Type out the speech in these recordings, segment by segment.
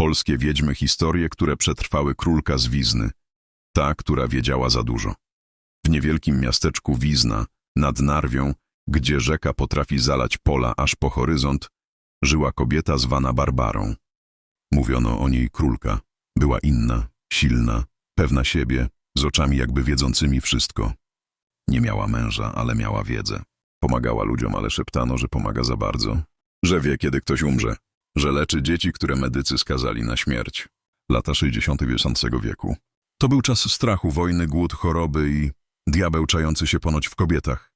Polskie wiedźmy historie, które przetrwały królka z Wizny. Ta, która wiedziała za dużo. W niewielkim miasteczku Wizna, nad Narwią, gdzie rzeka potrafi zalać pola aż po horyzont, żyła kobieta zwana Barbarą. Mówiono o niej królka. Była inna, silna, pewna siebie, z oczami jakby wiedzącymi wszystko. Nie miała męża, ale miała wiedzę. Pomagała ludziom, ale szeptano, że pomaga za bardzo. Że wie, kiedy ktoś umrze. Że leczy dzieci, które medycy skazali na śmierć. Lata 60. XX wieku. To był czas strachu, wojny, głód, choroby i diabeł czający się ponoć w kobietach.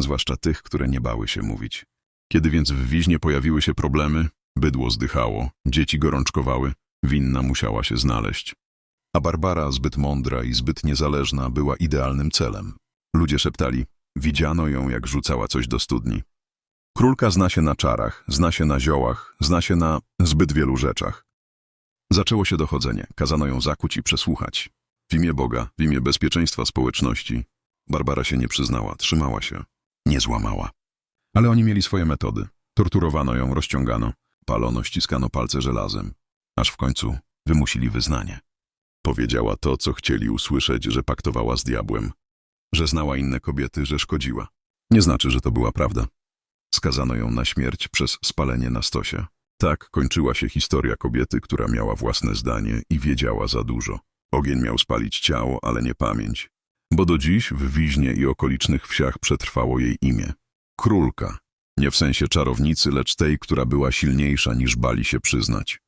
Zwłaszcza tych, które nie bały się mówić. Kiedy więc w Wiźnie pojawiły się problemy, bydło zdychało, dzieci gorączkowały, winna musiała się znaleźć. A Barbara, zbyt mądra i zbyt niezależna, była idealnym celem. Ludzie szeptali, widziano ją, jak rzucała coś do studni. Królka zna się na czarach, zna się na ziołach, zna się na zbyt wielu rzeczach. Zaczęło się dochodzenie, kazano ją zakuć i przesłuchać. W imię Boga, w imię bezpieczeństwa społeczności. Barbara się nie przyznała, trzymała się, nie złamała. Ale oni mieli swoje metody. Torturowano ją, rozciągano, palono, ściskano palce żelazem, aż w końcu wymusili wyznanie. Powiedziała to, co chcieli usłyszeć, że paktowała z diabłem, że znała inne kobiety, że szkodziła. Nie znaczy, że to była prawda. Skazano ją na śmierć przez spalenie na stosie. Tak kończyła się historia kobiety, która miała własne zdanie i wiedziała za dużo. Ogień miał spalić ciało, ale nie pamięć. Bo do dziś w Wiźnie i okolicznych wsiach przetrwało jej imię. Królka. Nie w sensie czarownicy, lecz tej, która była silniejsza niż bali się przyznać.